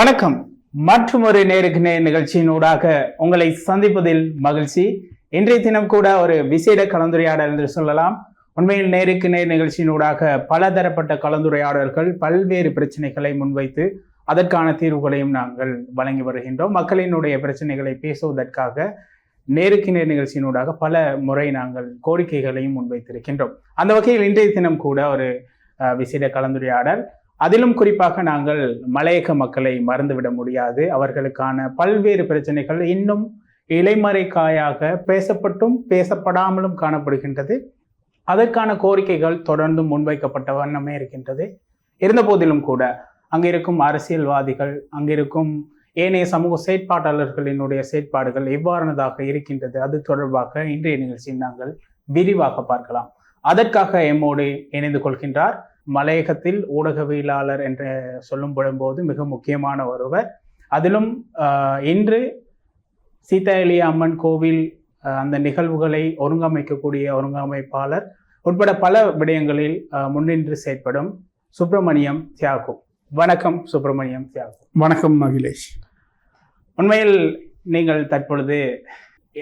வணக்கம். மற்றும் ஒரு நேருக்கு நேர் நிகழ்ச்சியினூடாக உங்களை சந்திப்பதில் மகிழ்ச்சி. இன்றைய தினம் கூட ஒரு விசேட கலந்துரையாடல் என்று சொல்லலாம். உண்மையில் நேருக்கு நேர் நிகழ்ச்சியினூடாக பலதரப்பட்ட கலந்துரையாடல்கள் பல்வேறு பிரச்சனைகளை முன்வைத்து அதற்கான தீர்வுகளையும் நாங்கள் வழங்கி வருகின்றோம். மக்களினுடைய பிரச்சனைகளை பேசுவதற்காக நேருக்கு நேர் நிகழ்ச்சியினூடாக பல முறை நாங்கள் கோரிக்கைகளையும் முன்வைத்திருக்கின்றோம். அந்த வகையில் இன்றைய தினம் கூட ஒரு விசேட கலந்துரையாடல். அதிலும் குறிப்பாக நாங்கள் மலையக மக்களை மறந்துவிட முடியாது. அவர்களுக்கான பல்வேறு பிரச்சனைகள் இன்னும் இலைமறைக்காயாக பேசப்பட்டும் பேசப்படாமலும் காணப்படுகின்றது. அதற்கான கோரிக்கைகள் தொடர்ந்தும் முன்வைக்கப்பட்ட வண்ணமே இருக்கின்றது. இருந்தபோதிலும் கூட அங்கிருக்கும் அரசியல்வாதிகள் அங்கிருக்கும் ஏனைய சமூக செயற்பாட்டாளர்களினுடைய செயற்பாடுகள் எவ்வாறானதாக இருக்கின்றது அது தொடர்பாக இன்றைய நிகழ்ச்சியில் நாங்கள் விரிவாக பார்க்கலாம். அதற்காக எம்மோடு இணைந்து கொள்கின்றார் மலையகத்தில் ஊடகவியலாளர் என்று சொல்லும்போது மிக முக்கியமான ஒருவர். அதிலும் இன்று சீதா எலியா அம்மன் கோவில் அந்த நிகழ்வுகளை ஒருங்கமைக்கக்கூடிய ஒருங்கமைப்பாளர் உட்பட பல விடயங்களில் முன்னின்று செயற்படும் சுப்பிரமணியம் தியாகு. வணக்கம் சுப்பிரமணியம் தியாகு. வணக்கம் அகிலேஷ். உண்மையில் நீங்கள் தற்பொழுது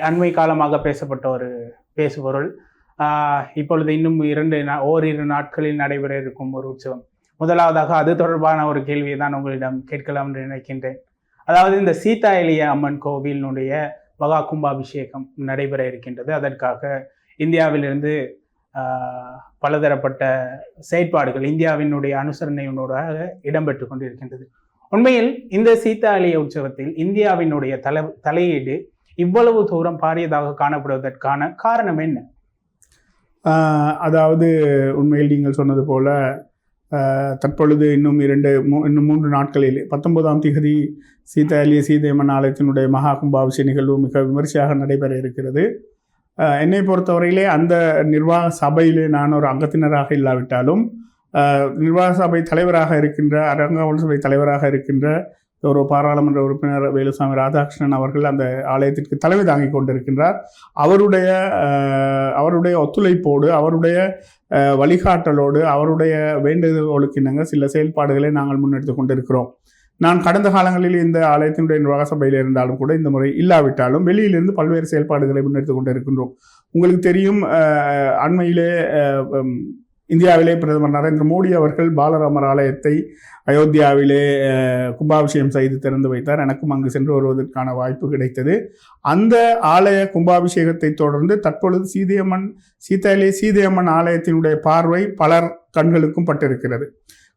அண்மை காலமாக பேசப்பட்ட ஒரு பேசுபொருள். இப்பொழுது இன்னும் இரண்டு நா- ஓரிரு நாட்களில் நடைபெற இருக்கும் ஒரு உற்சவம். முதலாவதாக அது தொடர்பான ஒரு கேள்வியை தான் உங்களிடம் கேட்கலாம் என்று நினைக்கின்றேன். அதாவது இந்த சீதா எளிய அம்மன் கோவிலினுடைய மகா கும்பாபிஷேகம் நடைபெற இருக்கின்றது. அதற்காக இந்தியாவிலிருந்து பலதரப்பட்ட செயற்பாடுகள் இந்தியாவினுடைய அனுசரணையினூடாக இடம்பெற்று கொண்டிருக்கின்றது. உண்மையில் இந்த சீதா உற்சவத்தில் இந்தியாவினுடைய தலை தலையீடு இவ்வளவு தூரம் பாரியதாக காணப்படுவதற்கான காரணம் என்ன? அதாவது உண்மையில் நீங்கள் சொன்னது போல தற்பொழுது இன்னும் இரண்டு மூ இன்னும் மூன்று நாட்களில் பத்தொன்பதாம் திகதி சீதா அலிய சீதையம்மன் ஆலயத்தினுடைய மகா கும்பாபிஷேக நிகழ்வு மிக விமர்சையாக நடைபெற இருக்கிறது. என்னை பொறுத்தவரையிலே அந்த நிர்வாக சபையிலே நான் ஒரு அங்கத்தினராக இல்லாவிட்டாலும் நிர்வாக சபை தலைவராக இருக்கின்ற அரங்காவல் சபை தலைவராக இருக்கின்ற ஒரு பாராளுமன்ற உறுப்பினர் வேலுசாமி ராதாகிருஷ்ணன் அவர்கள் அந்த ஆலயத்திற்கு தலைமை தாங்கிக் கொண்டிருக்கின்றார். அவருடைய அவருடைய ஒத்துழைப்போடு அவருடைய வழிகாட்டலோடு அவருடைய வேண்டுகோளுக்கு இணங்க சில செயல்பாடுகளை நாங்கள் முன்னெடுத்து கொண்டிருக்கிறோம். நான் கடந்த காலங்களில் இந்த ஆலயத்தினுடைய நிர்வாக சபையில் இருந்தாலும் கூட இந்த முறை இல்லாவிட்டாலும் வெளியிலிருந்து பல்வேறு செயல்பாடுகளை முன்னெடுத்து கொண்டிருக்கின்றோம். உங்களுக்கு தெரியும் அண்மையிலே இந்தியாவிலே பிரதமர் நரேந்திர மோடி அவர்கள் பாலராமர் ஆலயத்தை அயோத்தியாவிலே கும்பாபிஷேகம் செய்து திறந்து வைத்தார். எனக்கும் அங்கு சென்று வருவதற்கான வாய்ப்பு கிடைத்தது. அந்த ஆலய கும்பாபிஷேகத்தை தொடர்ந்து தற்பொழுது சீதையம்மன் சீதாலே சீதையம்மன் ஆலயத்தினுடைய பார்வை பலர் கண்களுக்கும் பட்டிருக்கிறது.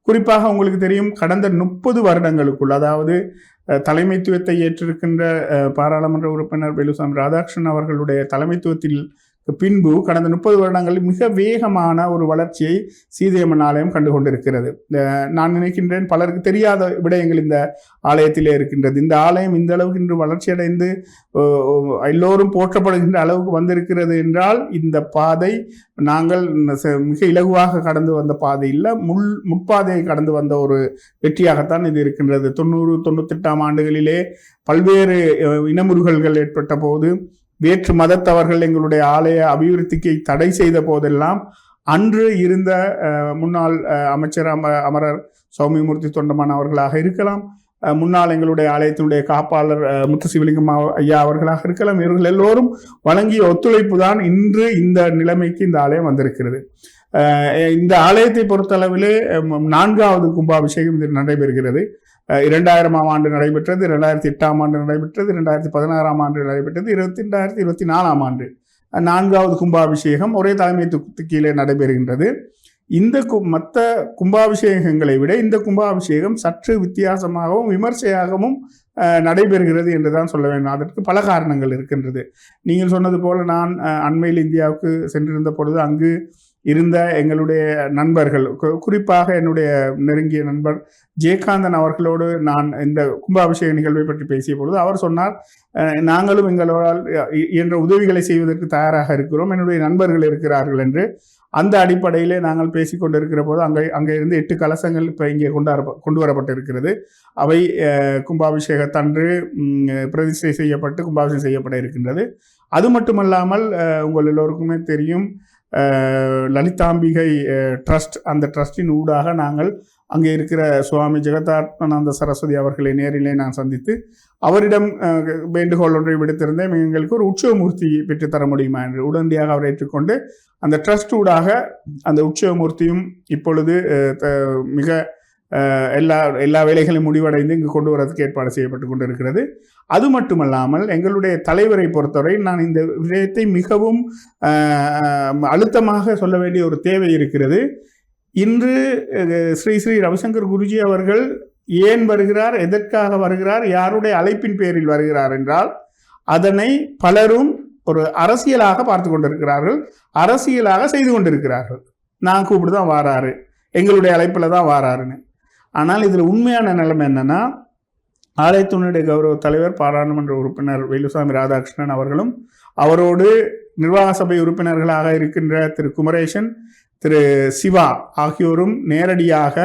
குறிப்பாக உங்களுக்கு தெரியும் கடந்த முப்பது வருடங்களுக்குள் அதாவது தலைமைத்துவத்தை ஏற்றிருக்கின்ற பாராளுமன்ற உறுப்பினர் வேலுசாமி ராதாகிருஷ்ணன் அவர்களுடைய தலைமைத்துவத்தில் பின்பு கடந்த முப்பது வருடங்களில் மிக வேகமான ஒரு வளர்ச்சியை சீதையம்மன் ஆலயம் கண்டு கொண்டிருக்கிறது நான் நினைக்கின்றேன் பலருக்கு தெரியாத விடயங்கள் இந்த ஆலயத்திலே இருக்கின்றது. இந்த ஆலயம் இந்த அளவுக்கு இன்று வளர்ச்சியடைந்து எல்லோரும் போற்றப்படுகின்ற அளவுக்கு வந்திருக்கிறது என்றால் இந்த பாதை நாங்கள் ச- மிக இலகுவாக கடந்து வந்த பாதை இல்லை. முள் முட்பாதையை கடந்து வந்த ஒரு வெற்றியாகத்தான் இது இருக்கின்றது. தொண்ணூறு தொண்ணூத்தெட்டாம் ஆண்டுகளிலே பல்வேறு இனமுறுகல்கள் ஏற்பட்ட போது வேற்று மதத்தவர்கள் எங்களுடைய ஆலய அபிவிருத்திக்கு தடை செய்த போதெல்லாம் அன்று இருந்த முன்னாள் அமைச்சர் அம அமரர் சௌமியமூர்த்தி தொண்டமான் அவர்களாக இருக்கலாம். முன்னாள் எங்களுடைய ஆலயத்தினுடைய காப்பாளர் முத்துசிவலிங்கம் ஐயா அவர்களாக இருக்கலாம். இவர்கள் எல்லோரும் வழங்கிய ஒத்துழைப்பு தான் இன்று இந்த நிலைமைக்கு இந்த ஆலயம் வந்திருக்கிறது. இந்த ஆலயத்தை பொறுத்தளவிலே நான்காவது கும்பாபிஷேகம் இதில் நடைபெறுகிறது. இரண்டாயிரமாம் ஆண்டு நடைபெற்றது இரண்டாயிரத்தி எட்டாம் ஆண்டு நடைபெற்றது இரண்டாயிரத்தி பதினாறாம் ஆண்டு நடைபெற்றது இருபத்தி ரெண்டாயிரத்தி இருபத்தி நாலாம் ஆண்டு நான்காவது கும்பாபிஷேகம் ஒரே தலைமைத்துவத்துக்கு கீழே நடைபெறுகின்றது. இந்த கு மற்ற கும்பாபிஷேகங்களை விட இந்த கும்பாபிஷேகம் சற்று வித்தியாசமாகவும் விமர்சையாகவும் நடைபெறுகிறது என்று தான் சொல்ல வேண்டும். அதற்கு பல காரணங்கள் இருக்கின்றது. நீங்கள் சொன்னது போல நான் அண்மையில் இந்தியாவுக்கு சென்றிருந்த பொழுது அங்கு இருந்த எங்களுடைய நண்பர்கள் குறிப்பாக என்னுடைய நெருங்கிய நண்பர் ஜெயகாந்தன் அவர்களோடு நான் இந்த கும்பாபிஷேக நிகழ்வை பற்றி பேசிய பொழுது அவர் சொன்னார் நாங்களும் எங்களால் இ- உதவிகளை செய்வதற்கு தயாராக இருக்கிறோம் என்னுடைய நண்பர்கள் இருக்கிறார்கள் என்று அந்த அடிப்படையிலே நாங்கள் பேசிக் கொண்டிருக்கிற போது அங்கே அங்கே இருந்து எட்டு கலசங்கள் இப்போ இங்கே கொண்டாட கொண்டு வரப்பட்டிருக்கிறது. அவை கும்பாபிஷேகத்தன்று பிரதிஷ்டை செய்யப்பட்டு கும்பாபிஷேகம் செய்யப்பட இருக்கின்றது. அது மட்டுமல்லாமல் உங்கள் எல்லோருக்குமே தெரியும் லலிதாம்பிகை ட்ரஸ்ட் அந்த ட்ரஸ்டின் ஊடாக நாங்கள் அங்கே இருக்கிற சுவாமி ஜெகதாத்மநாந்த சரஸ்வதி அவர்களை நேரிலே நான் சந்தித்து அவரிடம் வேண்டுகோள் ஒன்றை விடுத்திருந்தேன். எங்களுக்கு ஒரு உற்சவமூர்த்தி பெற்றுத்தர முடியுமா என்று உடனடியாக அவர் ஏற்றுக்கொண்டு அந்த ட்ரஸ்ட் ஊடாக அந்த உற்சவமூர்த்தியும் இப்பொழுது த- மிக எல்லா எல்லா வேலைகளையும் முடிவடைந்து இங்கு கொண்டு வரதுக்கு ஏற்பாடு செய்யப்பட்டு கொண்டிருக்கிறது. அது மட்டுமல்லாமல் எங்களுடைய தலைவரை பொறுத்தவரை நான் இந்த விஷயத்தை மிகவும் அழுத்தமாக சொல்ல வேண்டிய ஒரு தேவை இருக்கிறது. இன்று ஸ்ரீ ஸ்ரீ ரவிசங்கர் குருஜி அவர்கள் ஏன் வருகிறார் எதற்காக வருகிறார் யாருடைய அழைப்பின் பேரில் வருகிறார் என்றால் அதனை பலரும் ஒரு அரசியலாக பார்த்து கொண்டிருக்கிறார்கள். அரசியலாக செய்து கொண்டிருக்கிறார்கள். நான் கூப்பிட்டு தான் வாராரு. எங்களுடைய அழைப்பில் தான் வாராருன்னு. ஆனால் இதில் உண்மையான நிலைமை என்னன்னா ஆலயத்தினுடைய கௌரவ தலைவர் பாராளுமன்ற உறுப்பினர் வேலுசாமி ராதாகிருஷ்ணன் அவர்களும் அவரோடு நிர்வாக சபை உறுப்பினர்களாக இருக்கின்ற திரு குமரேசன் திரு சிவா ஆகியோரும் நேரடியாக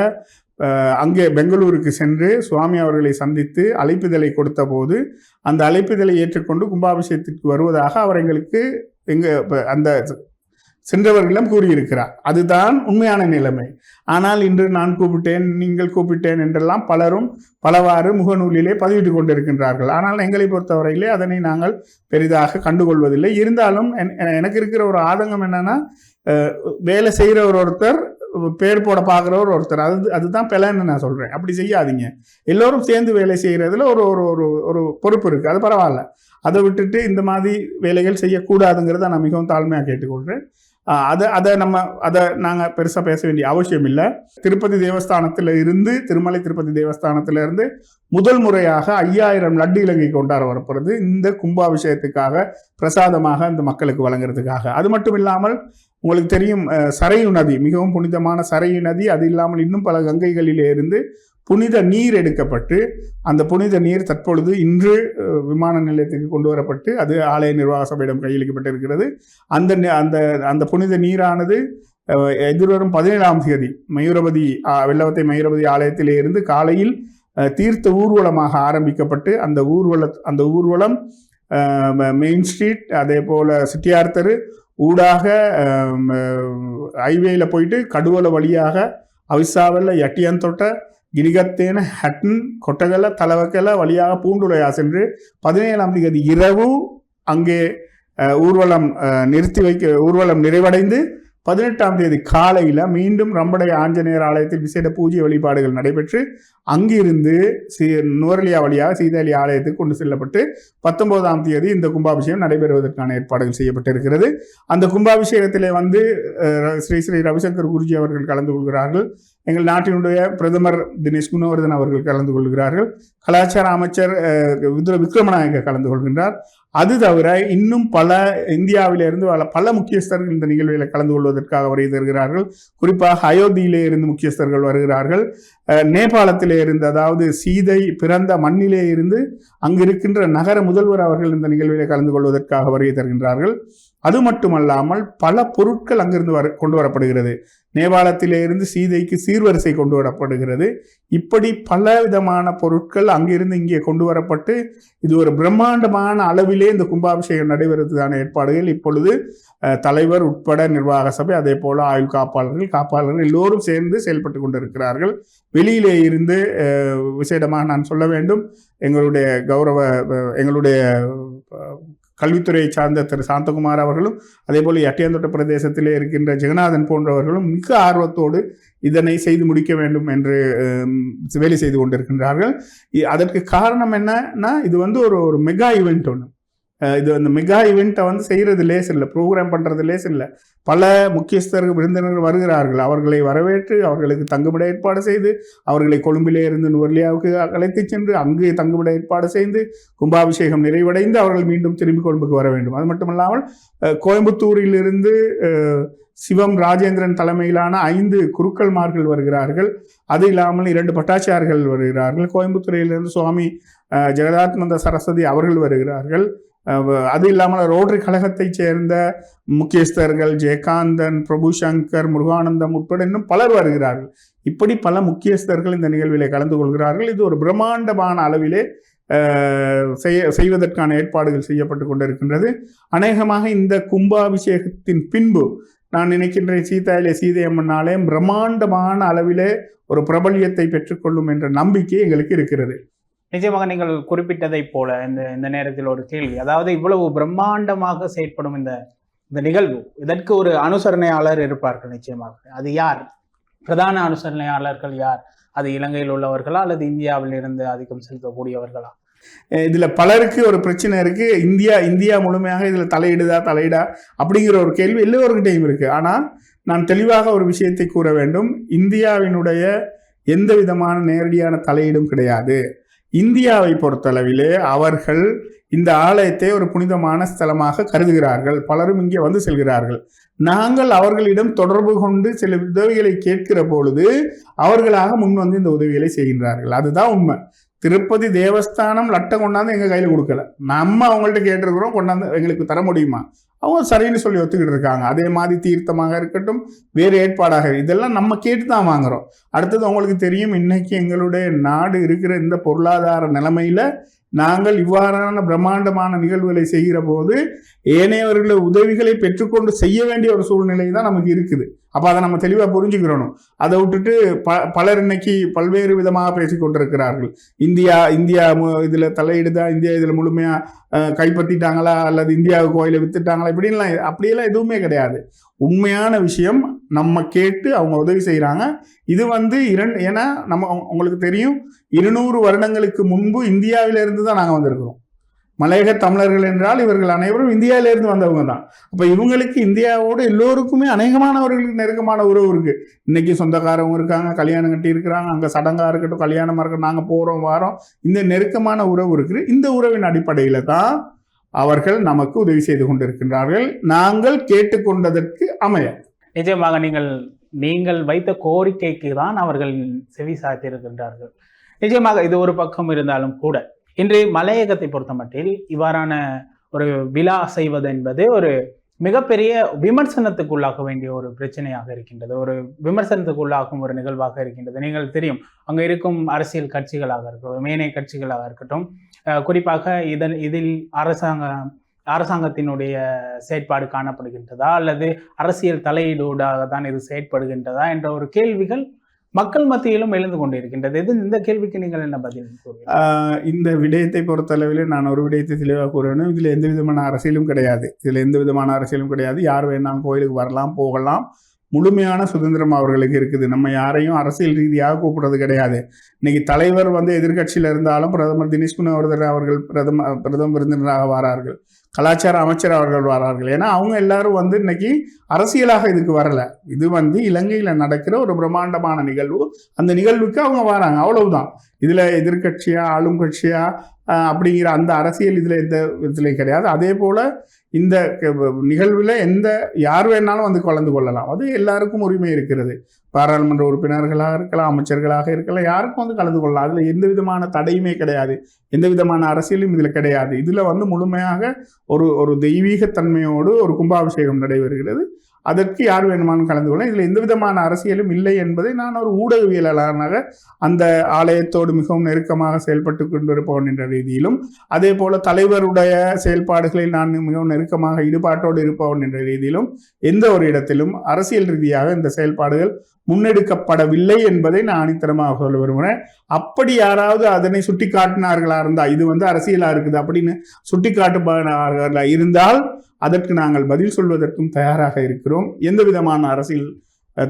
அங்கே பெங்களூருக்கு சென்று சுவாமி அவர்களை சந்தித்து அழைப்புதலை கொடுத்த போது அந்த அழைப்புதலை ஏற்றுக்கொண்டு கும்பாபிஷேகத்திற்கு வருவதாக அவர் எங்களுக்கு எங்க அந்த சென்றவர்களிடம் கூறியிருக்கிறார். அதுதான் உண்மையான நிலைமை. ஆனால் இன்று நான் கூப்பிட்டேன் நீங்கள் கூப்பிட்டேன் என்றெல்லாம் பலரும் பலவாறு முகநூலிலே பதிவிட்டு கொண்டிருக்கின்றார்கள். ஆனால் எங்களை பொறுத்தவரையிலே அதனை நாங்கள் பெரிதாக கண்டுகொள்வதில்லை. இருந்தாலும் என்- எனக்கு இருக்கிற ஒரு ஆதங்கம் என்னன்னா வேலை செய்கிறவர் ஒருத்தர் பேர் போட பார்க்குறவர் ஒருத்தர். அது அதுதான் பிழைன்னு நான் சொல்கிறேன் அப்படி செய்யாதீங்க. எல்லோரும் சேர்ந்து வேலை செய்கிறதுல ஒரு ஒரு ஒரு ஒரு பொறுப்பு இருக்குது அது பரவாயில்ல. அதை விட்டுட்டு இந்த மாதிரி வேலைகள் செய்யக்கூடாதுங்கிறத நான் மிகவும் தாழ்மையாக கேட்டுக்கொள்கிறேன் அதை அதை நம்ம அதை நாங்கள் பெருசாக பேச வேண்டிய அவசியம் இல்லை. திருப்பதி தேவஸ்தானத்தில் இருந்து திருமலை திருப்பதி தேவஸ்தானத்தில் இருந்து முதல் முறையாக ஐயாயிரம் லட்டு இலங்கை கொண்டாட வரப்படுறது இந்த கும்பாபிஷேகத்துக்காக பிரசாதமாக இந்த மக்களுக்கு வழங்குறதுக்காக. அது மட்டும் இல்லாமல் உங்களுக்கு தெரியும் சரையு நதி மிகவும் புனிதமான சரையு நதி. அது இல்லாமல் இன்னும் பல கங்கைகளிலே இருந்து புனித நீர் எடுக்கப்பட்டு அந்த புனித நீர் தற்பொழுது இன்று விமான நிலையத்திற்கு கொண்டு வரப்பட்டு அது ஆலய நிர்வாக சபையிடம் கையளிக்கப்பட்டிருக்கிறது. அந்த அந்த அந்த புனித நீரானது எதிர்வரும் பதினேழாம் தேதி மயூரபதி வெள்ளவத்தை மயூரபதி ஆலயத்திலே இருந்து காலையில் தீர்த்த ஊர்வலமாக ஆரம்பிக்கப்பட்டு அந்த ஊர்வல அந்த ஊர்வலம் மெயின் ஸ்ட்ரீட் அதே போல் சிட்டியார் தெரு ஊடாக ஹைவேயில் போயிட்டு கடுவல வழியாக அவிசாவல்ல யட்டியந்தொட்ட கிரிகத்தேன ஹட்டன் கொட்டகல தலவக்கல வழியாக பூண்டுலையா சென்று பதினேழாம் தேதி இரவு அங்கே ஊர்வலம் நிறுத்தி வைக்க ஊர்வலம் நிறைவடைந்து பதினெட்டாம் தேதி காலையில் மீண்டும் ரம்படை ஆஞ்சநேயர் ஆலயத்தில் விசேட பூஜை வழிபாடுகள் நடைபெற்று அங்கிருந்து சீ நுவரலியா வழியாக சீதாலி ஆலயத்துக்கு கொண்டு செல்லப்பட்டு பத்தொன்பதாம் தேதி இந்த கும்பாபிஷேகம் நடைபெறுவதற்கான ஏற்பாடுகள் செய்யப்பட்டிருக்கிறது. அந்த கும்பாபிஷேகத்திலே வந்து ஸ்ரீ ஸ்ரீ ரவிசங்கர் குருஜி அவர்கள் கலந்து கொள்கிறார்கள். எங்கள் நாட்டினுடைய பிரதமர் தினேஷ் குணவர்தன் அவர்கள் கலந்து கொள்கிறார்கள். கலாச்சார அமைச்சர் விதுர விக்ரமநாயக கலந்து கொள்கின்றார். அது தவிர இன்னும் பல இந்தியாவிலிருந்து பல பல முக்கியஸ்தர்கள் இந்த நிகழ்வில் கலந்து கொள்வதற்காக வருகை தருகிறார்கள். குறிப்பாக அயோத்தியிலே இருந்து முக்கியஸ்தர்கள் வருகிறார்கள். நேபாளத்திலே இருந்து அதாவது சீதை பிறந்த மண்ணிலே இருந்து அங்கு இருக்கின்ற நகர முதல்வர் அவர்கள் இந்த நிகழ்வில் கலந்து கொள்வதற்காக வருகை தருகின்றார்கள். அது மட்டுமல்லாமல் பல பொருட்கள் அங்கிருந்து வர கொண்டு வரப்படுகிறது. நேபாளத்திலிருந்து சீதைக்கு சீர்வரிசை கொண்டு வரப்படுகிறது இப்படி பல விதமான பொருட்கள் அங்கிருந்து இங்கே கொண்டு வரப்பட்டு இது ஒரு பிரம்மாண்டமான அளவிலே இந்த கும்பாபிஷேகம் நடைபெறுவதற்கான ஏற்பாடுகள். இப்பொழுது தலைவர் உட்பட நிர்வாக சபை அதே போல ஆயுள் காப்பாளர்கள் காப்பாளர்கள் எல்லோரும் சேர்ந்து செயல்பட்டு கொண்டிருக்கிறார்கள். வெளியிலே இருந்து விசேடமாக நான் சொல்ல வேண்டும். எங்களுடைய கௌரவ எங்களுடைய கல்வித்துறையை சார்ந்த திரு சாந்தகுமார் அவர்களும் அதே போல எட்டியாந்தோட்ட பிரதேசத்திலே இருக்கின்ற ஜெகநாதன் போன்றவர்களும் மிக ஆர்வத்தோடு இதனை செய்து முடிக்க வேண்டும் என்று வேலை செய்து கொண்டிருக்கின்றார்கள். இ- அதற்கு காரணம் என்னன்னா இது வந்து ஒரு ஒரு மெகா ஈவெண்ட் ஒன்று இது அந்த மெகா இவெண்ட்டை வந்து செய்கிறது லேஸ் இல்லை ப்ரோக்ராம் பண்ணுறது லேஸ் இல்லை. பல முக்கியஸ்தர்கள் விருந்தினர்கள் வருகிறார்கள். அவர்களை வரவேற்று அவர்களுக்கு தங்குமிட ஏற்பாடு செய்து அவர்களை கொழும்பிலே இருந்து நுவர்லியாவுக்கு அழைத்து சென்று அங்கு தங்குமிட ஏற்பாடு செய்து கும்பாபிஷேகம் நிறைவடைந்து அவர்கள் மீண்டும் திரும்பி கொழும்புக்கு வர வேண்டும். அது மட்டுமல்லாமல் கோயம்புத்தூரிலிருந்து சிவம் ராஜேந்திரன் தலைமையிலான ஐந்து குருக்கள்மார்கள் வருகிறார்கள். அது இல்லாமல் இரண்டு பட்டாச்சார்கள் வருகிறார்கள். கோயம்புத்தூரிலிருந்து சுவாமி ஜெகதாத்மந்த சரஸ்வதி அவர்கள் வருகிறார்கள். அது இல்லாமல் ரோட்டரி கழகத்தைச் சேர்ந்த முக்கியஸ்தர்கள் ஜெயகாந்தன் பிரபு சங்கர் முருகானந்தம் உட்பட இன்னும் பலர் வருகிறார்கள். இப்படி பல முக்கியஸ்தர்கள் இந்த நிகழ்விலே கலந்து கொள்கிறார்கள். இது ஒரு பிரம்மாண்டமான அளவிலே செய்ய செய்வதற்கான ஏற்பாடுகள் செய்யப்பட்டு கொண்டிருக்கின்றது. அநேகமாக இந்த கும்பாபிஷேகத்தின் பின்பு நான் நினைக்கின்றேன் சீதாயிலே சீதையம்மன் பிரம்மாண்டமான அளவிலே ஒரு பிரபல்யத்தை பெற்றுக்கொள்ளும் என்ற நம்பிக்கை எங்களுக்கு இருக்கிறது. நிச்சயமாக நீங்கள் குறிப்பிட்டதைப் போல இந்த இந்த நேரத்தில் ஒரு கேள்வி. அதாவது இவ்வளவு பிரம்மாண்டமாக செயற்படும் இந்த இந்த நிகழ்வு இதற்கு ஒரு அனுசரணையாளர் இருப்பார்கள் நிச்சயமாக. அது யார்? பிரதான அனுசரணையாளர்கள் யார்? அது இலங்கையில் உள்ளவர்களா அல்லது இந்தியாவில் இருந்து ஆதிக்கம் செலுத்தக்கூடியவர்களா? இதில் இதுல பலருக்கு ஒரு பிரச்சனை இருக்கு. இந்தியா இந்தியா முழுமையாக இதுல தலையிடுதா தலையிடா அப்படிங்கிற ஒரு கேள்வி எல்லோருக்கிட்டையும் இருக்கு. ஆனால் நான் தெளிவாக ஒரு விஷயத்தை கூற வேண்டும். இந்தியாவினுடைய எந்த விதமான நேரடியான தலையீடும் கிடையாது. இந்தியாவை பொறுத்தளவிலே அவர்கள் இந்த ஆலயத்தை ஒரு புனிதமான ஸ்தலமாக கருதுகிறார்கள். பலரும் இங்கே வந்து செல்கிறார்கள். நாங்கள் அவர்களிடம் தொடர்பு கொண்டு சில உதவிகளை கேட்கிற பொழுது அவர்களாக முன் வந்து இந்த உதவிகளை செய்கின்றார்கள். அதுதான் உண்மை. திருப்பதி தேவஸ்தானம் லட்டை கொண்டாந்து எங்கள் கையில் கொடுக்கல. நம்ம அவங்கள்ட்ட கேட்டிருக்கிறோம் கொண்டாந்து எங்களுக்கு தர முடியுமா? அவங்க சரின்னு சொல்லி ஒத்துக்கிட்டு இருக்காங்க. அதே மாதிரி தீர்த்தமாக இருக்கட்டும் வேறு ஏற்பாடாக இதெல்லாம் நம்ம கேட்டு தான் வாங்குகிறோம் அடுத்தது அவங்களுக்கு தெரியும் இன்னைக்கு எங்களுடைய நாடு இருக்கிற இந்த பொருளாதார நிலைமையில் நாங்கள் இவ்வாறான பிரம்மாண்டமான நிகழ்வுகளை செய்கிற போது ஏனையவர்களை உதவிகளை பெற்றுக்கொண்டு செய்ய வேண்டிய ஒரு சூழ்நிலை தான் நமக்கு இருக்குது. அப்போ அதை நம்ம தெளிவாக புரிஞ்சுக்கிறணும். அதை விட்டுட்டு ப பலர் இன்னைக்கு பல்வேறு விதமாக பேசி கொண்டிருக்கிறார்கள். இந்தியா இந்தியா இதில் தலையிடுதா இந்தியா இதில் முழுமையாக கைப்பற்றிட்டாங்களா அல்லது இந்தியாவுக்கு கோயிலை வித்துட்டாங்களா இப்படின்லாம் அப்படியெல்லாம் எதுவுமே கிடையாது. உண்மையான விஷயம் நம்ம கேட்டு அவங்க உதவி செய்கிறாங்க இது வந்து இரண்டு ஏன்னா நம்ம உங்களுக்கு தெரியும் இருநூறு வருடங்களுக்கு முன்பு இந்தியாவிலிருந்து தான் நாங்கள் வந்திருக்கிறோம். மலையக தமிழர்கள் என்றால் இவர்கள் அனைவரும் இந்தியாவிலேருந்து வந்தவங்க தான். அப்போ இவங்களுக்கு இந்தியாவோடு எல்லோருக்குமே அநேகமானவர்களுக்கு நெருக்கமான உறவு இருக்கு. இன்னைக்கு சொந்தக்காரவங்க இருக்காங்க கல்யாணம் கட்டி இருக்கிறாங்க அங்கே சடங்காக இருக்கட்டும் கல்யாணமாக இருக்கட்டும் நாங்கள் போகிறோம் வாரோம். இந்த நெருக்கமான உறவு இருக்குது. இந்த உறவின் அடிப்படையில் தான் அவர்கள் நமக்கு உதவி செய்து கொண்டிருக்கின்றார்கள். நாங்கள் கேட்டுக்கொண்டதற்கு அமைய. நிச்சயமாக நீங்கள் நீங்கள் வைத்த கோரிக்கைக்கு தான் அவர்கள் செவி சாத்தியிருக்கின்றார்கள் நிச்சயமாக இது ஒரு பக்கம் இருந்தாலும் கூட இன்று மலையகத்தை பொறுத்தமட்டில் இவ்வாறான ஒரு விழா செய்வது என்பது ஒரு மிகப்பெரிய விமர்சனத்துக்குள்ளாக வேண்டிய ஒரு பிரச்சனையாக இருக்கின்றது. ஒரு விமர்சனத்துக்குள்ளாகும் ஒரு நிகழ்வாக இருக்கின்றது. நீங்கள் தெரியும் அங்கே இருக்கும் அரசியல் கட்சிகளாக இருக்கட்டும் மேனை கட்சிகளாக இருக்கட்டும் குறிப்பாக இதன் இதில் அரசாங்க அரசாங்கத்தினுடைய செயற்பாடு காணப்படுகின்றதா அல்லது அரசியல் தலையீடோடாக தான் இது செயற்படுகின்றதா என்ற ஒரு கேள்விகள் மக்கள் மத்தியிலும் எழுந்து கொண்டிருக்கின்றது. இது இந்த கேள்விக்கு நீங்கள் என்ன பதில் இந்த விடயத்தை பொறுத்தளவில் நான் ஒரு விடயத்தை தெளிவாக கூறணும் இதில் எந்த விதமான அரசியலும் கிடையாது. இதில் எந்த விதமான அரசியலும் கிடையாது. யார் வேணாலும் கோயிலுக்கு வரலாம் போகலாம். முழுமையான சுதந்திரம் அவர்களுக்கு இருக்குது. நம்ம யாரையும் அரசியல் ரீதியாக கூப்பிடுறது கிடையாது. இன்னைக்கு தலைவர் வந்து எதிர்க்கட்சியில் இருந்தாலும் பிரதமர் தினேஷ் குணவர்தர் அவர்கள் பிரதம பிரதம விருந்தினராக வாரார்கள். கலாச்சார அமைச்சர் அவர்கள் வரார்கள். ஏன்னா அவங்க எல்லாரும் வந்து இன்னைக்கு அரசியலாக இதுக்கு வரல. இது வந்து இலங்கையில் நடக்கிற ஒரு பிரம்மாண்டமான நிகழ்வு. அந்த நிகழ்வுக்கு அவங்க வராங்க. அவ்வளவுதான். இதுல எதிர்கட்சியா ஆளும் கட்சியா அப்படிங்கிற அந்த அரசியல் இதில் எந்த இதுலையும் கிடையாது. அதே போல் இந்த நிகழ்வில் எந்த யார் வேணாலும் வந்து கலந்து கொள்ளலாம். அது எல்லாருக்கும் உரிமை இருக்கிறது. பாராளுமன்ற உறுப்பினர்களாக இருக்கலாம் அமைச்சர்களாக இருக்கலாம் யாருக்கும் வந்து கலந்து கொள்ளலாம். அதில் எந்த விதமான தடையுமே கிடையாது. எந்த விதமான அரசியலும் இதில் கிடையாது. இதில் வந்து முழுமையாக ஒரு ஒரு தெய்வீகத்தன்மையோடு ஒரு கும்பாபிஷேகம் நடைபெறுகிறது. அதற்கு யார் வேணுமானும் கலந்து கொள்ள இதில் எந்த விதமான அரசியலும் இல்லை என்பதை நான் ஒரு ஊடகவியலாளராக அந்த ஆலயத்தோடு மிகவும் நெருக்கமாக செயல்பட்டு கொண்டிருப்பவன் என்ற ரீதியிலும் அதே போல தலைவருடைய செயல்பாடுகளில் நான் மிகவும் நெருக்கமாக ஈடுபாட்டோடு இருப்பவன் என்ற ரீதியிலும் எந்த ஒரு இடத்திலும் அரசியல் ரீதியாக இந்த செயல்பாடுகள் முன்னெடுக்கப்படவில்லை என்பதை நான் அனித்தரமாக சொல்ல விரும்புகிறேன். அப்படி யாராவது அதனை சுட்டி காட்டினார்களா இருந்தால் இது வந்து அரசியலா இருக்குது அப்படின்னு சுட்டி காட்டுபவர்களா இருந்தால் அதற்கு நாங்கள் பதில் சொல்வதற்கும் தயாராக இருக்கிறோம். எந்த விதமான அரசியல்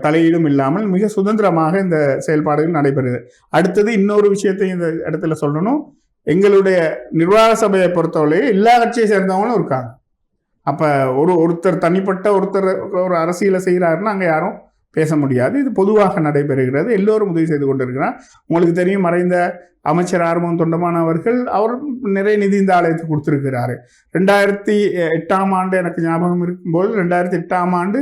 தலையீடும் இல்லாமல் மிக சுதந்திரமாக இந்த செயல்பாடுகள் நடைபெறுது அடுத்தது இன்னொரு விஷயத்தை இந்த இடத்துல சொல்லணும். எங்களுடைய நிர்வாக சபையை பொறுத்தவரை எல்லா கட்சியை சேர்ந்தவங்களும் இருக்காங்க. அப்போ ஒரு ஒருத்தர் தனிப்பட்ட ஒருத்தர் ஒரு அரசியலை செய்கிறாருன்னா அங்கே யாரும் பேச முடியாது. இது பொதுவாக நடைபெறுகிறது. எல்லோரும் உதவி செய்து கொண்டிருக்கிறார். உங்களுக்கு தெரியும் மறைந்த அமைச்சர் ஆர்வம் தொண்டமான அவர்கள் அவர் நிறைய நிதி இந்த ஆலயத்துக்கு கொடுத்துருக்கிறாரு. ரெண்டாயிரத்தி எட்டாம் ஆண்டு எனக்கு ஞாபகம் இருக்கும்போது ரெண்டாயிரத்தி எட்டாம் ஆண்டு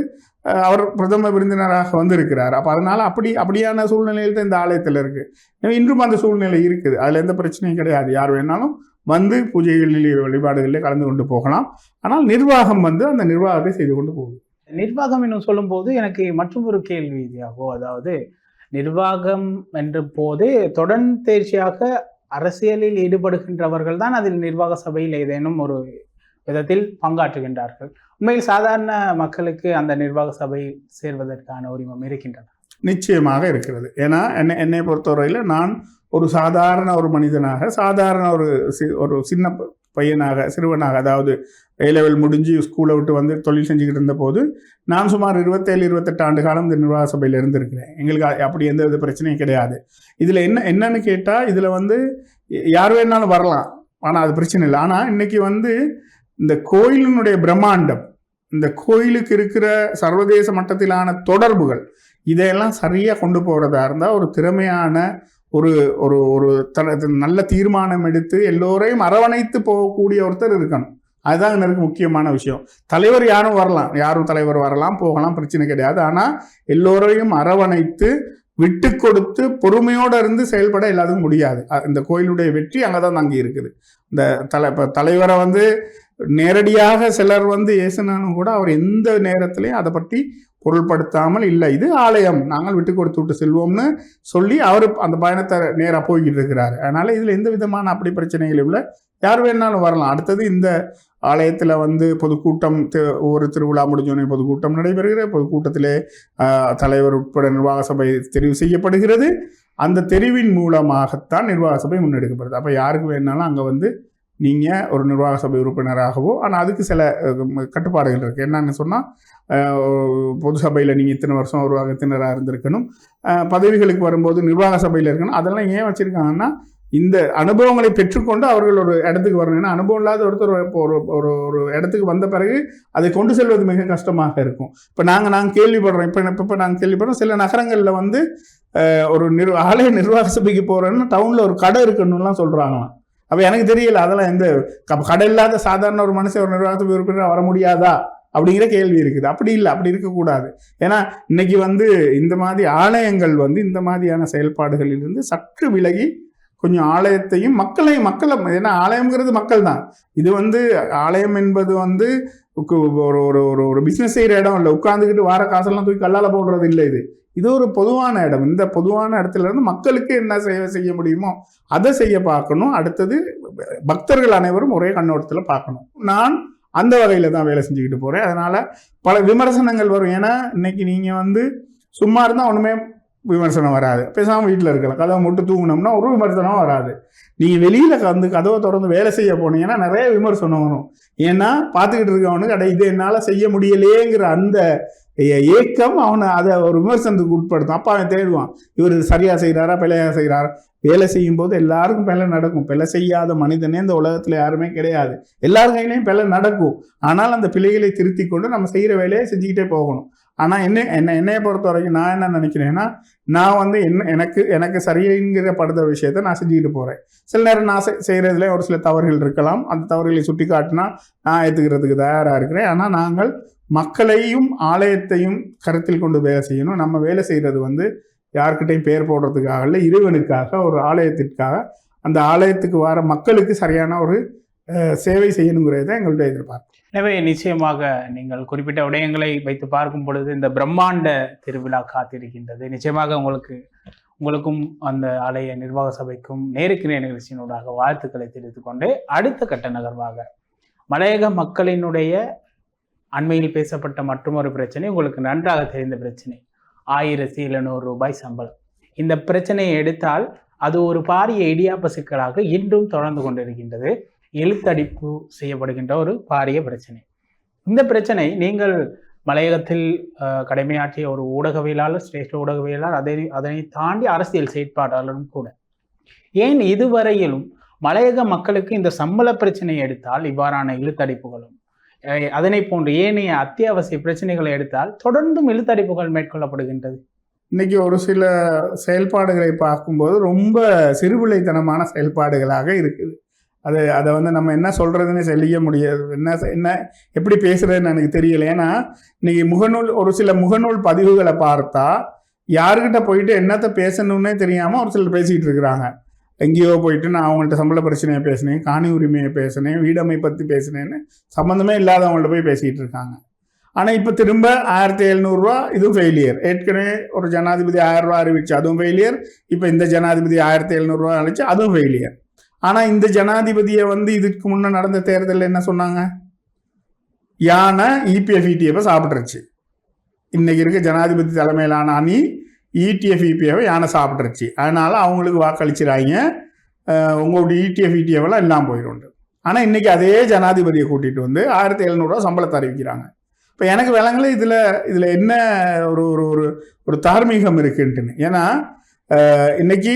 அவர் பிரதம விருந்தினராக வந்திருக்கிறார். அப்போ அதனால் அப்படி அப்படியான சூழ்நிலையில் தான் இந்த ஆலயத்தில் இருக்குது இன்றும் அந்த சூழ்நிலை இருக்குது. அதில் எந்த பிரச்சனையும் கிடையாது. யார் வேணாலும் வந்து பூஜைகளில் வழிபாடுகளில் கலந்து கொண்டு போகலாம். ஆனால் நிர்வாகம் வந்து அந்த நிர்வாகத்தை செய்து கொண்டு போகுது. நிர்வாகம் என்னும் சொல்லும்போது எனக்கு மற்றும் ஒரு கேள்வி இதாகும் அதாவது நிர்வாகம் என்ற போது தொடர் தேர்ச்சியாக அரசியலில் ஈடுபடுகின்றவர்கள் தான் அதில் நிர்வாக சபையில் ஏதேனும் ஒரு விதத்தில் பங்காற்றுகின்றார்கள். உண்மையில் சாதாரண மக்களுக்கு அந்த நிர்வாக சபை சேர்வதற்கான உரிமம் இருக்கின்றன நிச்சயமாக இருக்கிறது. ஏன்னா என்னை என்னை பொறுத்தவரையில் நான் ஒரு சாதாரண ஒரு மனிதனாக சாதாரண ஒரு சி ஒரு சின்ன பையனாக சிறுவனாக அதாவது ஏ லெவல் முடிஞ்சு ஸ்கூலை விட்டு வந்து தொழில் செஞ்சுக்கிட்டு இருந்த போது நான் சுமார் இருபத்தேழு இருபத்தெட்டு ஆண்டு காலம் இந்த நிர்வாக சபையில் இருந்திருக்கிறேன். எங்களுக்கு அப்படி எந்த வித பிரச்சனையும் கிடையாது. இதில் என்ன என்னன்னு கேட்டால் இதில் வந்து யார் வேணாலும் வரலாம். ஆனால் அது பிரச்சனை இல்லை. ஆனால் இன்னைக்கு வந்து இந்த கோயிலினுடைய பிரம்மாண்டம் இந்த கோயிலுக்கு இருக்கிற சர்வதேச மட்டத்திலான தொடர்புகள் இதையெல்லாம் சரியாக கொண்டு போகிறதா இருந்தால் ஒரு திறமையான ஒரு ஒரு ஒரு த- நல்ல தீர்மானம் எடுத்து எல்லோரையும் அரவணைத்து போகக்கூடிய ஒருத்தர் இருக்கணும். அதுதான் எனக்கு முக்கியமான விஷயம். தலைவர் யாரும் வரலாம். யாரும் தலைவர் வரலாம் போகலாம் பிரச்சனை கிடையாது. ஆனால் எல்லோரையும் அரவணைத்து விட்டு கொடுத்து பொறுமையோடு இருந்து செயல்பட எல்லாத்துக்கும் முடியாது. இந்த கோயிலுடைய வெற்றி அங்கே தான் தங்கி இருக்குது. இந்த தலை இப்போ தலைவரை வந்து நேரடியாக சிலர் வந்து ஏசுனாலும் கூட அவர் எந்த நேரத்திலையும் அதை பற்றி பொருள்படுத்தாமல் இல்லை இது ஆலயம். நாங்கள் விட்டு கொடுத்து விட்டு செல்வோம்னு சொல்லி அவர் அந்த பயணத்தை நேராக போய்கிட்டு இருக்கிறார். அதனால இதில் எந்த விதமான அப்படி பிரச்சனைகள் இல்லை. யார் வேணாலும் வரலாம். அடுத்தது இந்த ஆலயத்தில் வந்து பொதுக்கூட்டம் தி- ஒவ்வொரு திருவிழா முடிஞ்சோடனே பொதுக்கூட்டம் நடைபெறுகிறது பொதுக்கூட்டத்திலே தலைவர் உட்பட நிர்வாக சபை தெரிவு செய்யப்படுகிறது. அந்த தெரிவின் மூலமாகத்தான் நிர்வாக சபை முன்னெடுக்கப்படுது. அப்போ யாருக்கு வேணாலும் அங்கே வந்து நீங்கள் ஒரு நிர்வாக சபை உறுப்பினராகவோ ஆனால் அதுக்கு சில கட்டுப்பாடுகள் இருக்குது என்னன்னு சொன்னால் பொது சபையில் நீங்கள் இத்தனை வருஷம் ஒரு அகத்தினராக இருந்திருக்கணும். பதவிகளுக்கு வரும்போது நிர்வாக சபையில் இருக்கணும். அதெல்லாம் ஏன் வச்சுருக்காங்கன்னா இந்த அனுபவங்களை பெற்றுக்கொண்டு அவர்கள் ஒரு இடத்துக்கு வரணும். ஏன்னா அனுபவம் இல்லாத ஒருத்தர் ஒரு ஒரு ஒரு இடத்துக்கு வந்த பிறகு அதை கொண்டு செல்வது மிக கஷ்டமாக இருக்கும். இப்போ நாங்கள் நாங்கள் கேள்விப்படுறோம். இப்போ இப்போ நாங்கள் கேள்விப்படுறோம். சில நகரங்களில் வந்து ஒரு நிர் ஆலய நிர்வாக சபைக்கு போகிறோன்னா டவுனில் ஒரு கடை இருக்கணும்லாம் சொல்கிறாங்களாம் அப்போ எனக்கு தெரியல அதெல்லாம் எந்த க- கடை இல்லாத சாதாரண ஒரு மனுஷன் ஒரு நிர்வாகத்துக்கு உறுப்பினராக வர முடியாதா? அப்படிங்கிற கேள்வி இருக்குது. அப்படி இல்லை அப்படி இருக்கக்கூடாது. ஏன்னா இன்னைக்கு வந்து இந்த மாதிரி ஆலயங்கள் வந்து இந்த மாதிரியான செயல்பாடுகளிலிருந்து சற்று விலகி கொஞ்சம் ஆலயத்தையும் மக்களையும் மக்களை ஏன்னா ஆலயம்ங்கிறது மக்கள் தான் இது வந்து ஆலயம் என்பது வந்து ஒரு ஒரு ஒரு ஒரு பிஸ்னஸ் செய்கிற இடம் இல்லை. உட்காந்துக்கிட்டு வார காசெல்லாம் தூக்கி கல்லால் போடுறது இல்லை இது. இது ஒரு பொதுவான இடம். இந்த பொதுவான இடத்துல இருந்து மக்களுக்கு என்ன சேவை செய்ய முடியுமோ அதை செய்ய பார்க்கணும். அடுத்தது பக்தர்கள் அனைவரும் ஒரே கண்ணோட்டத்தில் பார்க்கணும். நான் அந்த வகையில் தான் வேலை செஞ்சுக்கிட்டு போகிறேன் அதனால் பல விமர்சனங்கள் வரும். ஏன்னா இன்னைக்கு நீங்கள் வந்து சும்மா இருந்தால் ஒன்றுமே விமர்சனம் வராது. பேசாமல் வீட்டில் இருக்கலாம். கதவை மட்டும் தூங்கினோம்னா ஒரு விமர்சனம் வராது. நீங்கள் வெளியில் கந்து கதவை திறந்து வேலை செய்ய போனீங்கன்னா நிறைய விமர்சனம் வரும். ஏன்னா பார்த்துக்கிட்டு இருக்கவனுக்கு அடை இது என்னால் செய்ய முடியலையேங்கிற அந்த ஏ- ஏக்கம் அவனை அதை ஒரு விமர்சனத்துக்கு உட்படுத்தும். அப்போ அவன் தேடுவான். இவர் சரியாக செய்கிறாரா பிழையாக செய்கிறாரா வேலை செய்யும்போது எல்லாருக்கும் பிழை நடக்கும். பிழை செய்யாத மனிதனே இந்த உலகத்தில் யாருமே கிடையாது. எல்லார் கையிலையும் பிழை நடக்கும். ஆனால் அந்த பிழைகளை திருத்தி கொண்டு நம்ம செய்கிற வேலையை செஞ்சுக்கிட்டே போகணும். ஆனால் என்ன என்ன என்னைய பொறுத்த வரைக்கும் நான் என்ன நினைக்கிறேன்னா நான் வந்து என்ன எனக்கு எனக்கு சரிங்கிற படுற விஷயத்த நான் செஞ்சுக்கிட்டு போகிறேன் சில நேரம் நான் செ- செய்கிறதுல ஒரு சில தவறுகள் இருக்கலாம். அந்த தவறுகளை சுட்டி காட்டினா நான் ஏற்றுக்கிறதுக்கு தயாராக இருக்கிறேன். ஆனால் நாங்கள் மக்களையும் ஆலயத்தையும் கருத்தில் கொண்டு வேலை செய்யணும். நம்ம வேலை செய்கிறது வந்து யார்கிட்டையும் பேர் போடுறதுக்காக இல்லை இறைவனுக்காக ஒரு ஆலயத்திற்காக. அந்த ஆலயத்துக்கு வர மக்களுக்கு சரியான ஒரு சேவை செய்யணுங்கிறது தான் எங்களுடைய எதிர்பார்ப்பு. எனவே நிச்சயமாக நீங்கள் குறிப்பிட்ட விடயங்களை வைத்து பார்க்கும் பொழுது இந்த பிரம்மாண்ட திருவிழா காத்திருக்கின்றது. நிச்சயமாக உங்களுக்கு உங்களுக்கும் அந்த ஆலய நிர்வாக சபைக்கும் நேருக்கு நேர் நிகழ்ச்சியினூடாக வாழ்த்துக்களை தெரிவித்துக் கொண்டு அடுத்த கட்ட நகர்வாக மலையக மக்களினுடைய அண்மையில் பேசப்பட்ட மற்றொரு பிரச்சனை உங்களுக்கு நன்றாக தெரிந்த பிரச்சனை ஆயிரத்தி எழுநூறு ரூபாய் சம்பளம். இந்த பிரச்சனையை எடுத்தால் அது ஒரு பாரிய இடியாப்ப சிக்கலாக இன்றும் தொடர்ந்து கொண்டிருக்கின்றது. இழுத்தடிப்பு செய்யப்படுகின்ற ஒரு பாரிய பிரச்சனை. இந்த பிரச்சனை நீங்கள் மலையகத்தில் கடமையாற்றிய ஒரு ஊடகவியலாளர் சிரேஷ்ட ஊடகவியலாளர் அதை அதனை தாண்டி அரசியல் செயற்பாட்டாளரும் கூட. ஏன் இதுவரையிலும் மலையக மக்களுக்கு இந்த சம்பள பிரச்சனையை எடுத்தால் இவ்வாறான இழுத்தடிப்புகளும் அதனை போன்று ஏனைய அத்தியாவசிய பிரச்சனைகளை எடுத்தால் தொடர்ந்தும் இழுத்தடிப்புகள் மேற்கொள்ளப்படுகின்றது? இன்னைக்கு ஒரு சில செயல்பாடுகளை பார்க்கும்போது ரொம்ப சிறுபிள்ளைத்தனமான செயல்பாடுகளாக இருக்குது. அது அதை வந்து நம்ம என்ன சொல்கிறதுன்னு சொல்லிக்க முடியாது. என்ன என்ன எப்படி பேசுகிறதுன்னு எனக்கு தெரியல. ஏன்னா இன்றைக்கி முகநூல் ஒரு சில முகநூல் பதிவுகளை பார்த்தா யாருக்கிட்ட போயிட்டு என்னத்த பேசணும்னே தெரியாமல் ஒரு சிலர் பேசிக்கிட்டு இருக்கிறாங்க. எங்கேயோ போயிட்டு நான் அவங்கள்ட்ட சம்பள பிரச்சனையை பேசினேன் காணி உரிமையை பேசினேன் வீடமை பற்றி பேசினேன்னு சம்மந்தமே இல்லாதவங்கள்ட்ட போய் பேசிக்கிட்டு இருக்காங்க. ஆனால் இப்போ திரும்ப ஆயிரத்தி எழுநூறுரூவா இதுவும் ஃபெயிலியர் ஏற்கனவே ஒரு ஜனாதிபதி ஆயிரம் ரூபா அறிவிச்சு அதுவும் ஃபெயிலியர் இப்போ இந்த ஜனாதிபதி ஆயிரத்தி எழுநூறுவா அழைச்சி அதுவும் ஃபெயிலியர் ஆனால் இந்த ஜனாதிபதியை வந்து இதுக்கு முன்னே நடந்த தேர்தலில் என்ன சொன்னாங்க? யானை இபிஎஃப் இடிஎஃப் சாப்பிட்ருச்சு இன்னைக்கு இருக்க ஜனாதிபதி தலைமையிலான அணி இடிஎஃப் இபிஎஃப் யானை சாப்பிட்ருச்சு அதனால் அவங்களுக்கு வாக்களிச்சிடாங்க உங்களுடைய இடிஎஃப் இடிஎஃப்லாம் எல்லாம் போயிடும் ஆனால் இன்றைக்கி அதே ஜனாதிபதியை கூட்டிகிட்டு வந்து ஆயிரத்தி எழுநூறுவா சம்பளத்தை அறிவிக்கிறாங்க. இப்போ எனக்கு விளங்கல இதில் இதில் என்ன ஒரு ஒரு ஒரு ஒரு தார்மீகம் இருக்குன்ட்டுன்னு. ஏன்னா இன்னைக்கு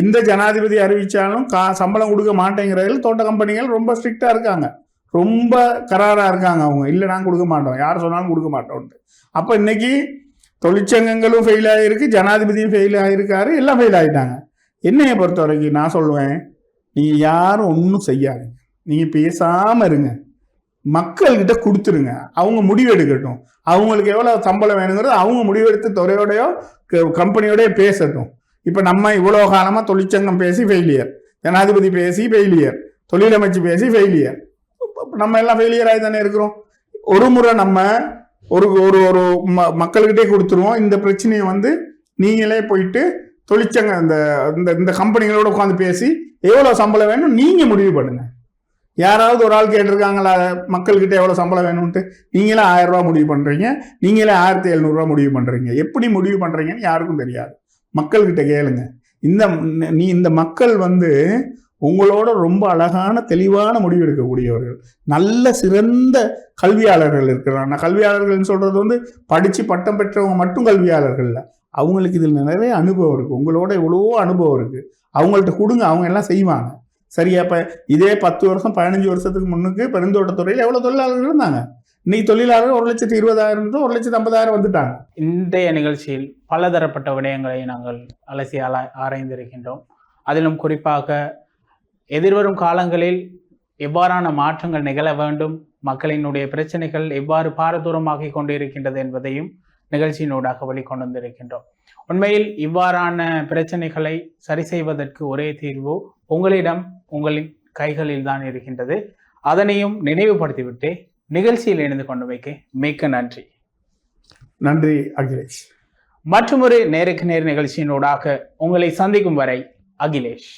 எந்த ஜனாதிபதி அறிவிச்சாலும் கா சம்பளம் கொடுக்க மாட்டேங்கிறதில் தோட்ட கம்பெனிகள் ரொம்ப ஸ்ட்ரிக்டாக இருக்காங்க. ரொம்ப கராராக இருக்காங்க அவங்க. இல்லை நாங்கள் கொடுக்க மாட்டோம். யார் சொன்னாலும் கொடுக்க மாட்டோம்ட்டு அப்போ இன்னைக்கு தொழிற்சங்கங்களும் ஃபெயில் ஆகிருக்கு ஜனாதிபதியும் ஃபெயில் ஆகிருக்காரு எல்லாம் ஃபெயில் ஆகிட்டாங்க என்னையை பொறுத்த வரைக்கும் நான் சொல்லுவேன் நீங்கள் யாரும் ஒன்றும் செய்யாதீங்க. நீங்கள் பேசாமல் இருங்க. மக்கள்கிட்ட கொடுத்துருங்க. அவங்க முடிவெடுக்கட்டும் அவங்களுக்கு எவ்வளோ சம்பளம் வேணுங்கிறது அவங்க முடிவெடுத்து துறையோடையோ கம்பெனியோடையோ கம்பெனியோடய பேசட்டும். இப்போ நம்ம இவ்வளோ காலமாக தொழிற்சங்கம் பேசி ஃபெயிலியர் ஜனாதிபதி பேசி ஃபெயிலியர் தொழிலமைச்சு பேசி ஃபெயிலியர் நம்ம எல்லாம் ஃபெயிலியர் ஆகி தானே இருக்கிறோம். ஒரு முறை நம்ம ஒரு ஒரு ஒரு ம மக்கள்கிட்டே கொடுத்துருவோம். இந்த பிரச்சனையை வந்து நீங்களே போயிட்டு தொழிற்சங்க இந்த இந்த இந்த கம்பெனிகளோட உட்காந்து பேசி எவ்வளோ சம்பளம் வேணும் நீங்கள் முடிவு பண்ணுங்கள் யாராவது ஒரு ஆள் கேட்டிருக்காங்களா? மக்கள்கிட்ட எவ்வளோ சம்பளம் வேணும்ன்ட்டு? நீங்களே ஆயிரரூபா முடிவு பண்ணுறீங்க நீங்களே ஆயிரத்தி எழுநூறுரூவா முடிவு பண்ணுறீங்க எப்படி முடிவு பண்ணுறீங்கன்னு யாருக்கும் தெரியாது. மக்கள்கிட்ட கேளுங்க. இந்த நீ இந்த மக்கள் வந்து உங்களோட ரொம்ப அழகான தெளிவான முடிவு எடுக்கக்கூடியவர்கள். நல்ல சிறந்த கல்வியாளர்கள் இருக்கிறாங்க. நான் கல்வியாளர்கள்னு சொல்கிறது வந்து படித்து பட்டம் பெற்றவங்க மட்டும் கல்வியாளர்கள் இல்லை. அவங்களுக்கு இதில் நிறைய அனுபவம் இருக்குது உங்களோட எவ்வளவோ அனுபவம் இருக்குது அவங்கள்ட்ட கொடுங்க. அவங்க எல்லாம் செய்வாங்க. சரியா இப்போ இதே பத்து வருஷம் பதினஞ்சு வருஷத்துக்கு முன்னுக்கு பெருந்தோட்டத்துறையில் எவ்வளோ தொழிலாளர்கள் இருந்தாங்க? இன்னைக்கு தொழிலாளர்கள் ஒரு லட்சத்தி இருபதாயிரம் ஒரு லட்சத்தி ஐம்பதாயிரம் வந்துட்டாங்க. இன்றைய நிகழ்ச்சியில் பலதரப்பட்ட விடயங்களை நாங்கள் அலசி ஆலா ஆராய்ந்திருக்கின்றோம். அதிலும் குறிப்பாக எதிர்வரும் காலங்களில் எவ்வாறான மாற்றங்கள் நிகழ வேண்டும் மக்களினுடைய பிரச்சனைகள் எவ்வாறு பாரதூரமாகி கொண்டிருக்கின்றது என்பதையும் நிகழ்ச்சியினூடாக வெளிக்கொண்டு வந்திருக்கின்றோம் உண்மையில் இவ்வாறான பிரச்சனைகளை சரி செய்வதற்கு ஒரே தீர்வு உங்களிடம் உங்களின் கைகளில் தான் இருக்கின்றது. அதனையும் நினைவுபடுத்திவிட்டு நிகழ்ச்சியில் இணைந்து கொண்டு வைக்க மிக்க நன்றி. நன்றி அகிலேஷ். மற்றொரு நேருக்கு நேர் நிகழ்ச்சியினூடாக உங்களை சந்திக்கும் வரை அகிலேஷ்.